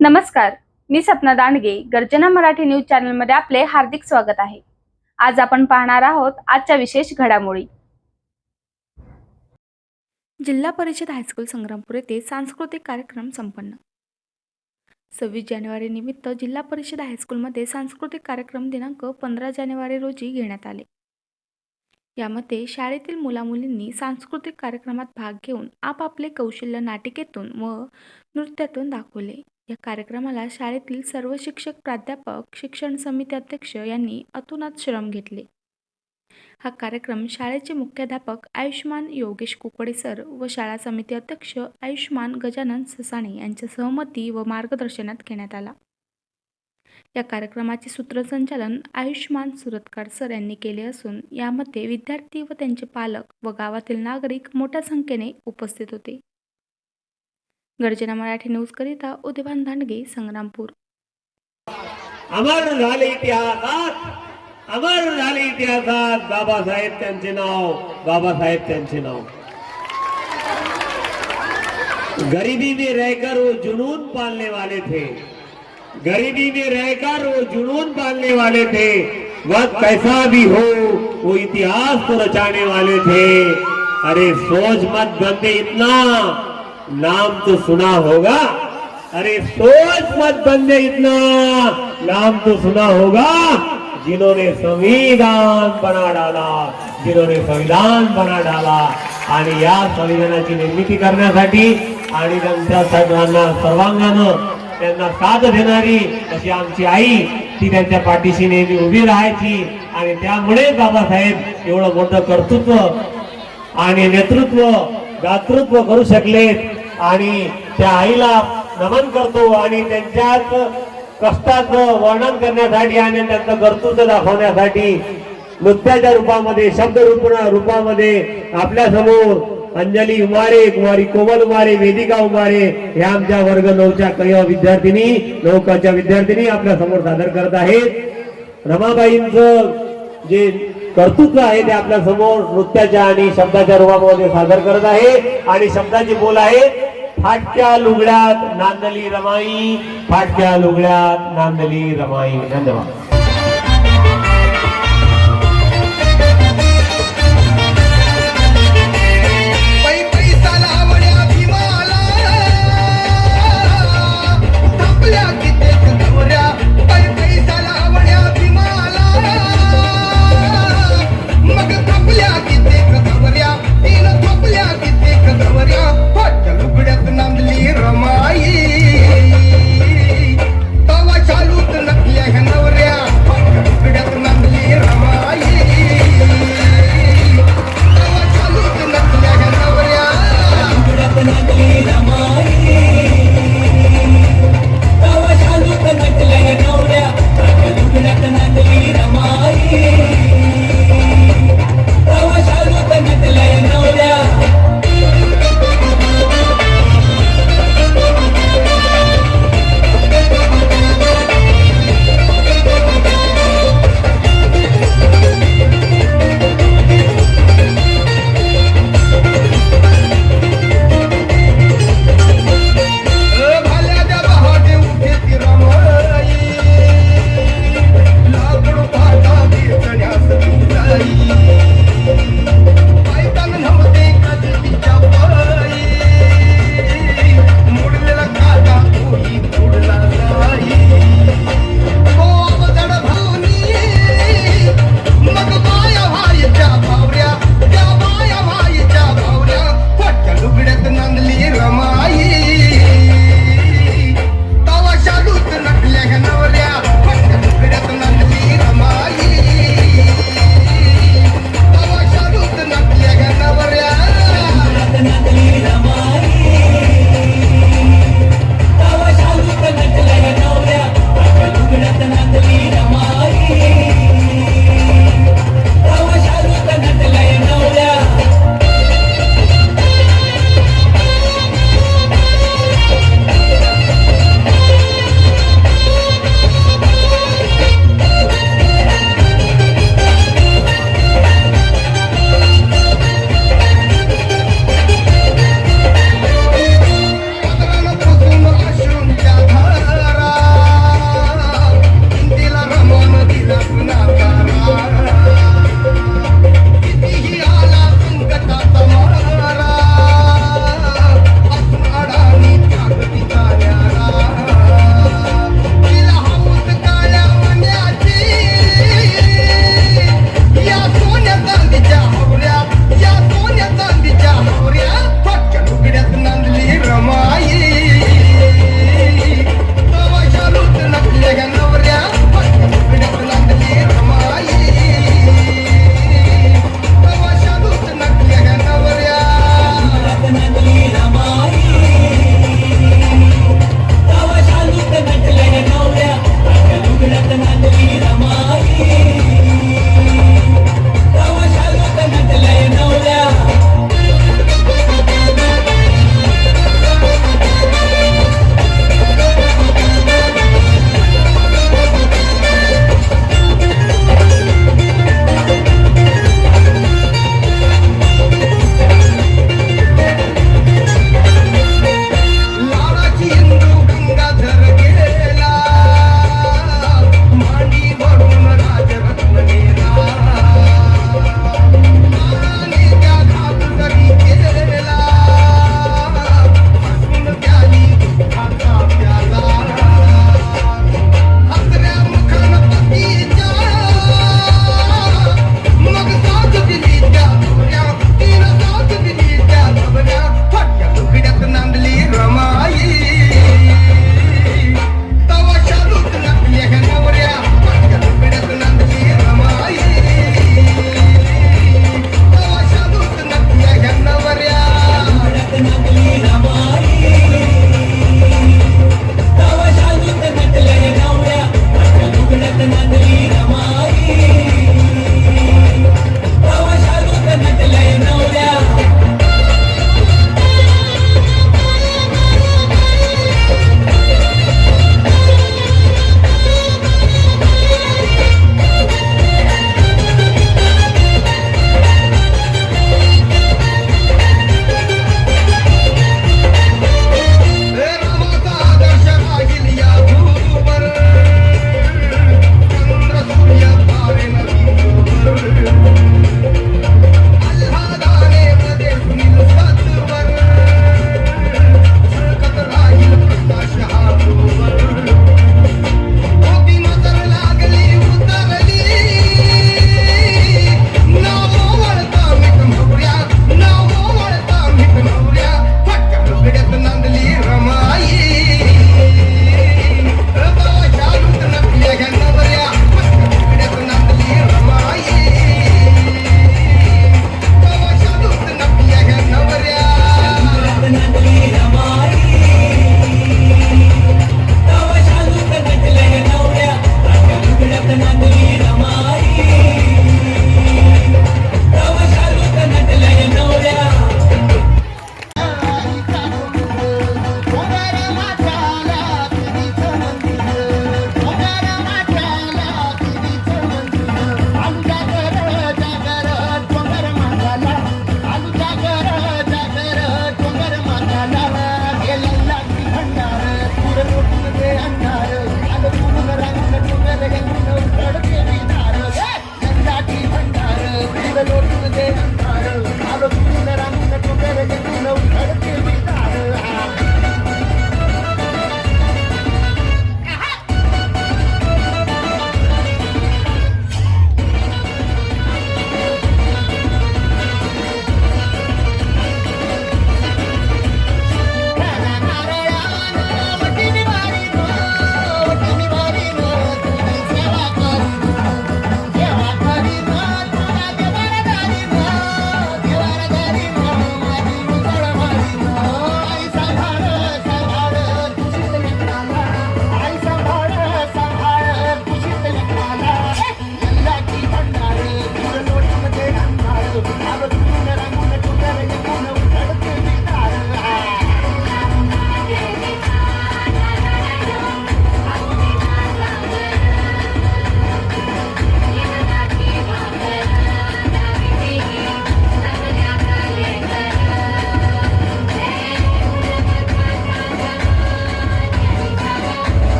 नमस्कार मी सपना दांडगे गर्जना मराठी न्यूज चॅनलमध्ये आपले हार्दिक स्वागत आहे. आज आपण पाहणार आहोत आजच्या विशेष घडामोडी. जिल्हा परिषद हायस्कूल संग्रामपूर येथे सांस्कृतिक कार्यक्रम संपन्न. सव्वीस जानेवारी निमित्त जिल्हा परिषद हायस्कूलमध्ये सांस्कृतिक कार्यक्रम दिनांक पंधरा जानेवारी रोजी घेण्यात आले. यामध्ये शाळेतील मुलामुलींनी सांस्कृतिक कार्यक्रमात भाग घेऊन आपापले कौशल्य नाटिकेतून व नृत्यातून दाखवले. या कार्यक्रमाला शाळेतील सर्व शिक्षक प्राध्यापक शिक्षण समिती अध्यक्ष यांनी अतोनात श्रम घेतले. हा कार्यक्रम शाळेचे मुख्याध्यापक आयुष्मान योगेश कुकडे सर व शाळा समिती अध्यक्ष आयुष्मान गजानन ससाणे यांच्या सहमती व मार्गदर्शनात घेण्यात आला. या कार्यक्रमाचे सूत्रसंचालन आयुष्मान सुरतकार सर यांनी केले असून यामध्ये विद्यार्थी व त्यांचे पालक व गावातील नागरिक मोठ्या संख्येने उपस्थित होते. गर्जना मराठी न्यूज करिता उदयभान दांडगे संग्रामपूर. अमर झाले इतिहासात अमर झाले इतिहासात बाबासाहेब त्यांचे नाव बाबासाहेब त्यांचे नाव. गरीबी में रहकर वो जुनून पालने वाले थे. गरीबी में रहकर वो जुनून पालने वाले थे. वक्त कैसा भी हो वो इतिहास को रचाने वाले थे. अरे सोच मत बंदे इतना नाम तो सुना होगा। अरे सोच मत बंदे इतना। नाम तो सुना होगा जिन्होंने संविधान बना डाला जिन्होंने संविधान बना डाला। आणि या संविधानाची निर्मिती करण्यासाठी आणि त्यांच्या सर्वांना सर्वांगानं त्यांना साथ देणारी अशी आमची आई ती त्यांच्या पाठीशी नेहमी उभी राहायची. आणि त्यामुळे बाबासाहेब एवढं मोठं कर्तृत्व आणि नेतृत्व दातृत्व करू शकलेत. आणि त्या आईला नमन करतो आणि त्यांच्यात कष्टाचं वर्णन करण्यासाठी आणि त्यांचं कर्तृत्व दाखवण्यासाठी नृत्याच्या रूपामध्ये शब्दरूपण रूपामध्ये आपल्यासमोर अंजली उमारे कुमारी कोमल उमारे वेदिका उमारे ह्या आमच्या वर्ग नऊच्या काही विद्यार्थिनी नौकाच्या विद्यार्थिनी आपल्यासमोर सादर करत आहेत. रमाबाईंचं जे कर्तृत्व आहे ते आपल्यासमोर नृत्याच्या आणि शब्दाच्या रूपामध्ये सादर करत आहे. आणि शब्दाची बोल आहे फाटक्या लुगड्यात नांदली रमाई. फाटक्या लुगड्यात नांदली रमाई. धन्यवाद.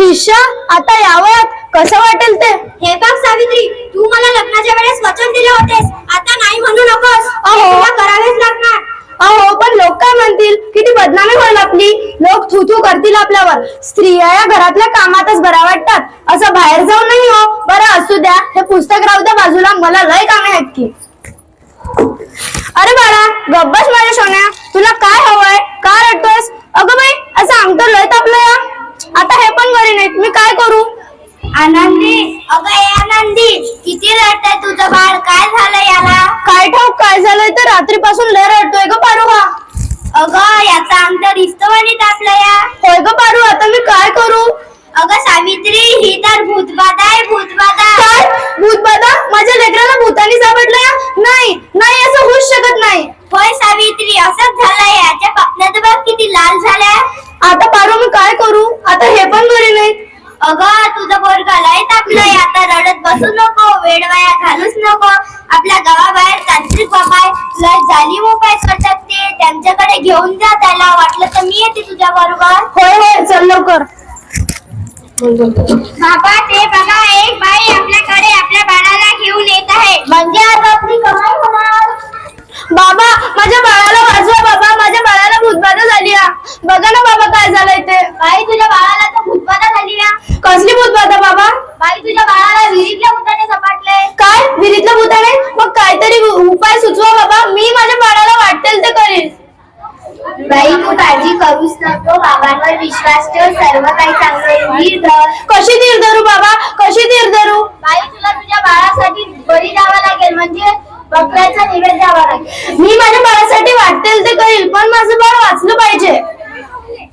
ईशा आता या वयात कसं वाटेल ते? हे बघ सावित्री तू मला लग्नाच्या वेळेस वचन दिले होतेस. आता नाही म्हणू नकोस. तुला करावेच लागणार. अहो पण लोक काय म्हणतील? किती बदनामी होईल आपली. लोक थू थू करतील आपल्यावर. स्त्रिया या घरातल्या कामातच बऱ्या वाटतात. असं बाहेर जाऊन नाही हो. बरं असू द्या. हे पुस्तक राहू द्या. बाजूला मला लय कामे आहेत की. अरे बाळा गब्बस माझ्या सोन्या. तुला काय हवंय का रडतोस अगं बाई असं अंगठं लय तापलं या आता हे पण घरी नाहीत मी काय करू? आनंदी अगं ए आनंदी किती रडतंय तुझं बाळ? काय झालं याला? काय ठाऊक काय झालंय? तर रात्रीपासून लय रडतोय ग पारू हा अगं याचा अंग रिस्तवानी तापलं या. होय ग पारू आता मी काय करू? अगं सावित्री ही तर भूतबाधा आहे भूतबाधा काय? भूतबाधा? माझ्या लेकराला भूतानी सापडलं नाही नाही असं होऊच शकत नाही. होय सावित्री असंच झालंय. याच्या पपण्यात बघ किती लाल झाल्या. आता पारू मी काय करू? आता हे पण घरी नाही अगं तुझं पोरगा लय तापलंय. आता रडत बसू नको वेळ वाया घालूच नको. आपल्या गावाबाहेर तांत्रिक बाबा आहे. लय जालीम उपाय करतात ते. त्यांच्याकडे घेऊन जा त्याला. वाटलं तर मी येते तुझ्या बरोबर. होय होय चल लवकर. बाबा ते बघा एक बाई आपल्याकडे आपल्या बाळाला घेऊन येत आहे. म्हणजे आज आपली कमाई होणार? बाबा माझ्या बाळाला वाचवा बाबा. माझ्या बाळाला भूतबाधा झाली. बघा ना बाबा काय झालंय ते. बाई तुझ्या बाळाला तर भूतबाधा झाली. कसली भूतबाधा बाबा? बाई तुझ्या बाळाला विहिरीतल्या भूताने सपाटले काय? विहिरीतल्या भूताने? मग काहीतरी उपाय सुचवा बाबा. मी माझ्या बाळाला वाटेल ते करीन. बाई तू काळजी करूच नको. बाबांवर विश्वास ठेव. सर्व काही चांगलं धर. कशी धीर धरू बाबा? कशी धीर धरू? बाई तुला तुझ्या बाळासाठी बळी द्यावा लागेल. म्हणजे बकऱ्याचा निवेद द्यावा लागेल. मी माझ्या बाळासाठी वाटेल ते करील पण माझं बाळ वाचलं पाहिजे.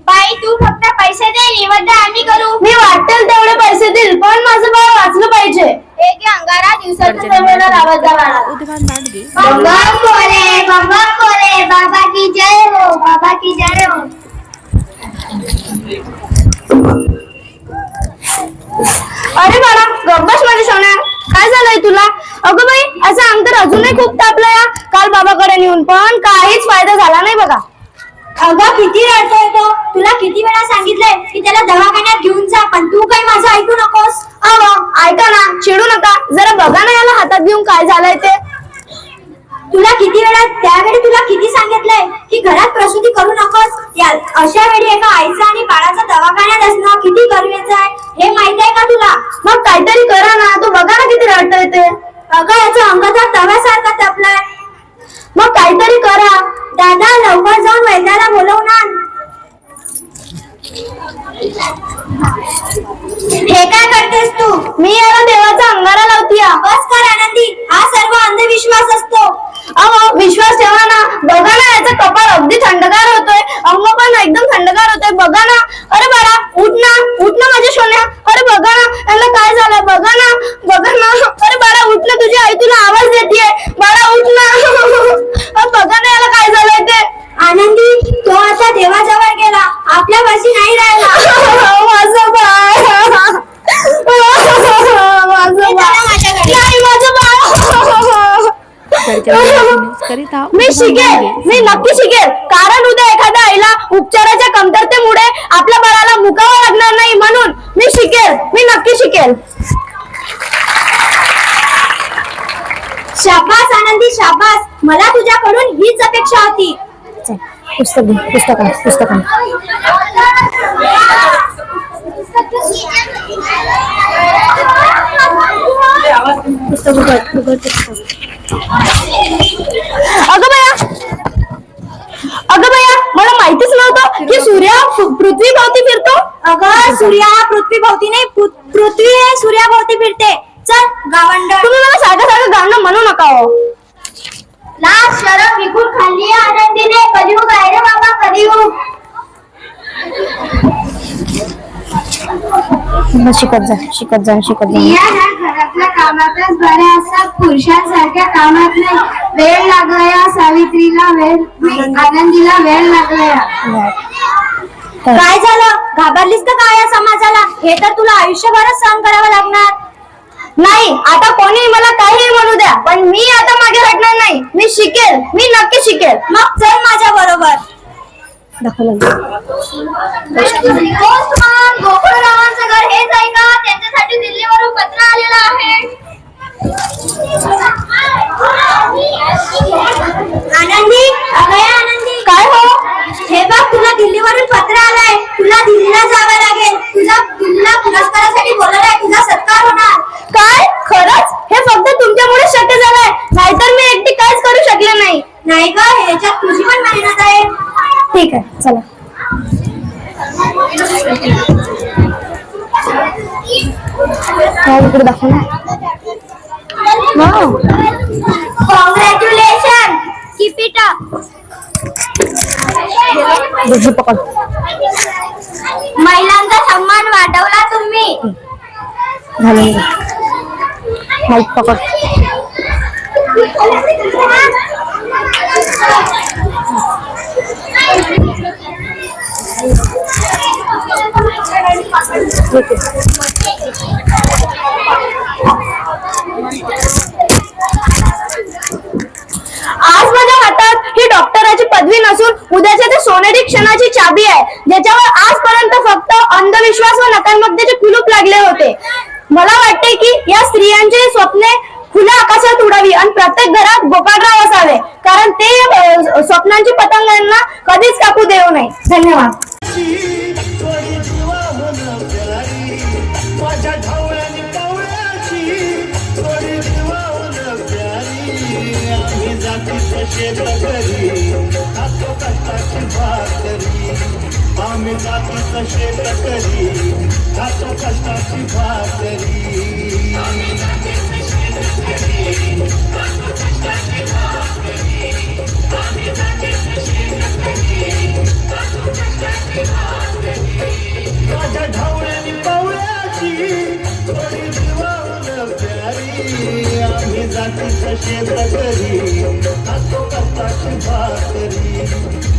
बाई तू फक्त पैसे दे निवेद आम्ही करू. मी वाटेल तेवढे पैसे देईल पण माझं बाळ वाचलं पाहिजे. एक अंगारा दिवसाच्या सवयला लावत बाबाकडे नेऊन पण काहीच फायदा झाला नाही बघा. अगं किती रडतोय तो. तुला किती वेळा सांगितलंय की त्याला दवाखान्यात घेऊन जा पण तू काही माझं ऐकू नकोस. ऐका ना. चिडू नका. जरा बघा ना याला हातात घेऊन काय झालंय ते. तुला किती वेळा त्यावेळी तुला किती सांगितलंय की घरात प्रसूती करू नकोस? या अशा वेळी एका आईचा आणि बाळाचा दवाखान्यात असणं किती गरजेचं आहे? हे माहीत आहे का तुला? मग काहीतरी करा ना. तू बघा ना किती रडतोय ते. अगं याचा अंगाचा तव्यासारखा तपलाय. दादा लवकर जाऊन वैद्याला बोलवून आण हे काय करतेस तू? मी याला देवाचा अंगारा लावतीय. बस कर आनंदी. हा सर्व अंधविश्वास असतो. अहो विश्वास ठेवा ना. बघा ना याचा कपाळ अगदी थंडगार होतोय. अंग पण एकदम थंडगार होतोय. बघा ना. अरे बाळा उठ ना. उठ ना माझ्या सोन्या. अरे बघा ना याला काय झालं? बघा ना. बघा ना. अरे बाळा उठ ना. तुझी आई तुला आवाज देते बाळा उठ ना. बघा ना काय ते आनंदी आपल्या पाशी नाही राहिला. माझं बाळ. माझं बाळ. नाही करिता मी शिकेल. मी नक्की शिकेल. कारण उद्या एखाद्या आईला उपचाराच्या कमतरतेमुळे आपल्या बाळाला मुकावं लागणार नाही म्हणून मी शिकेल. मी नक्की शिकेल. शाबास आनंदी शाबास. मला तुझ्याकडून हीच अपेक्षा होती. पुस्तक पुस्तक पुस्तक अगं बया अगं बया मला माहितीच नव्हतं की सूर्य पृथ्वी भोवती फिरतो. अगं सूर्य पृथ्वी भोवती नाही पृथ्वी हे सूर्याभोवती फिरते. चल गावंड तुम्ही मला सारखं सारखं नका हो? शरम विकून खाल्ली आनंदीने कलियुग आहे रे बाबा कलियुग शिकत जा शिकत जा शिकत जा. स्त्रिया ह्या घरातल्या कामातच बऱ्या असतात पुरुषांसारख्या कामात नाही. वेळ लागलाया सावित्रीला वेळ आनंदीला वेळ लागलाया. काय झालं? घाबरलीस का काय या समाजाला? हे तर तुला आयुष्यभरच सहन करावं लागणार. नाही आता कोणी मला काही म्हणू द्या पण मी आता मागे हटणार नाही. मी शिकेल मी नक्की शिकेल. मग चल माझ्या बरोबर. गोकुळरावांचं घर हेच आहे का? त्यांच्यासाठी दिल्लीवरून पत्र आलेलं आहे आनंदी अगं आनंदी काय हो हे बघ तुला दिल्लीवरून पत्र आलंय तुला दिल्लीला जावं लागेल तुझा दिल्लीला पुरस्कारासाठी बोलवलंय तुझा सत्कार होणार काय खरंच हे फक्त तुमच्यामुळे शक्य झालंय नाहीतर मी एकटी काहीच करू शकले नाही नाही का ह्याच्यात तुझी पण मेहनत आहे ठीक आहे चला. इकडे दाखव ना. कॉंग्रॅच्युलेशन कीप इट अप पकड. महिलांचा सन्मान वाढवला तुम्ही. झालं. माईक पकड. आज माझ्या हातात ही डॉक्टराची पदवी नसून उद्याच्या ते सोनेरी क्षणाची चाबी आहे ज्याच्यावर आजपर्यंत फक्त अंधविश्वास व नकारात्मकतेचे कुलूप लागले होते. मला वाटते की या स्त्रियांचे स्वप्ने खुल्या आकाशात उडावी आणि प्रत्येक घरात गोपाळराव असावे कारण ते स्वप्नांची पतंगांना कधीच कापू देऊ नये. धन्यवाद. आम्ही जातीचं शेत करी खातो कष्टाची भाकरी. माझ्या ढवळ्यानी पावळ्याची थोडी जीवावलं प्यारी. आम्ही जातीचं शेत करी कष्टाची भाकरी.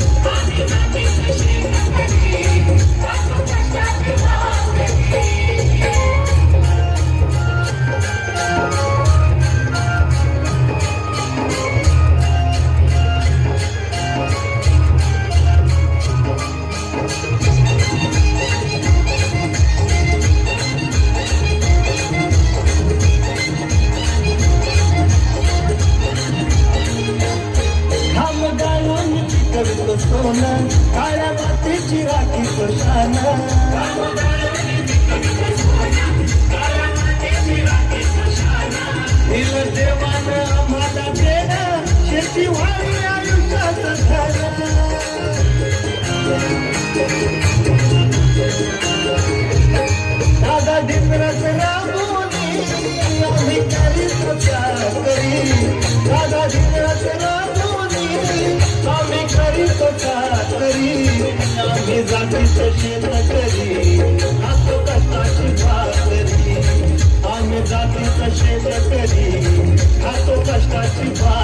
कष्टाची भाकरी खातो कष्टाची भाकरी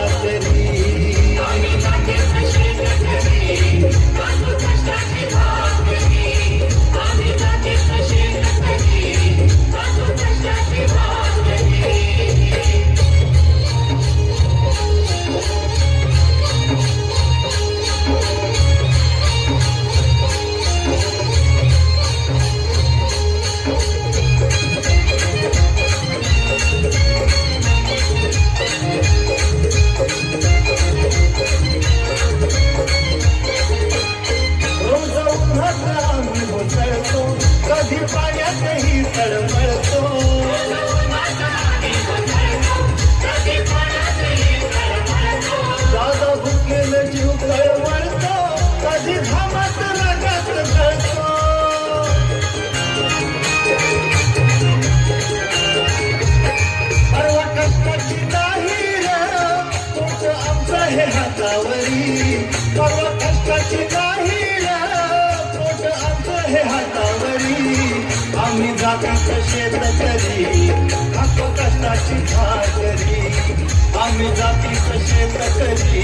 आम्ही जाती तसे प्रकरी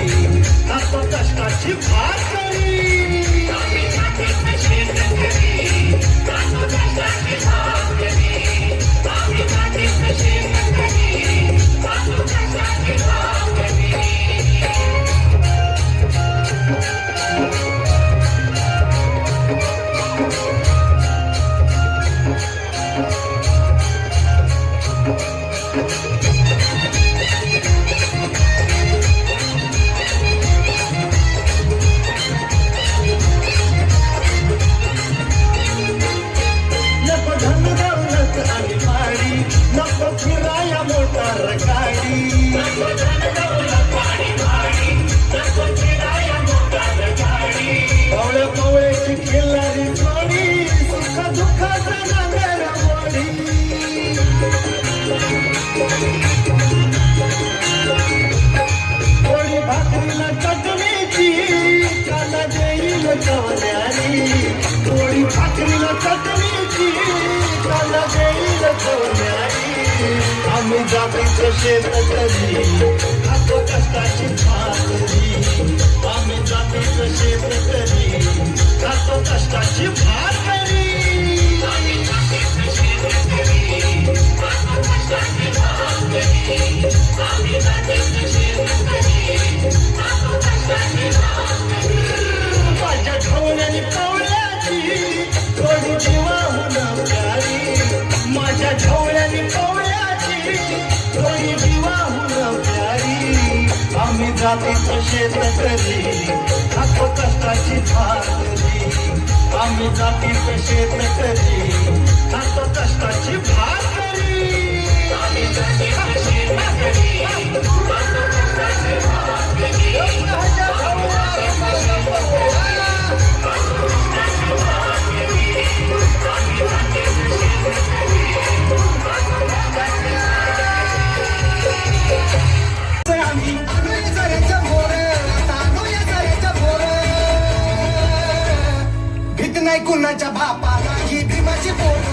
आता कष्टाची भार सोन्यारी थोडी भाकरीला चटणीची त्याला देईल सोन्यारी आम्ही जातीचं शेत करी खातो कष्टाची भाकरी आम्ही जाती शेत करी अख कष्टाची भाकरी आम्ही जाती शेत करी अख कष्टाची भाकरी आम्ही जाती शेत करी अख कष्टाची भाकरी नाही कुणाच्या बापालाही भीमाची पोट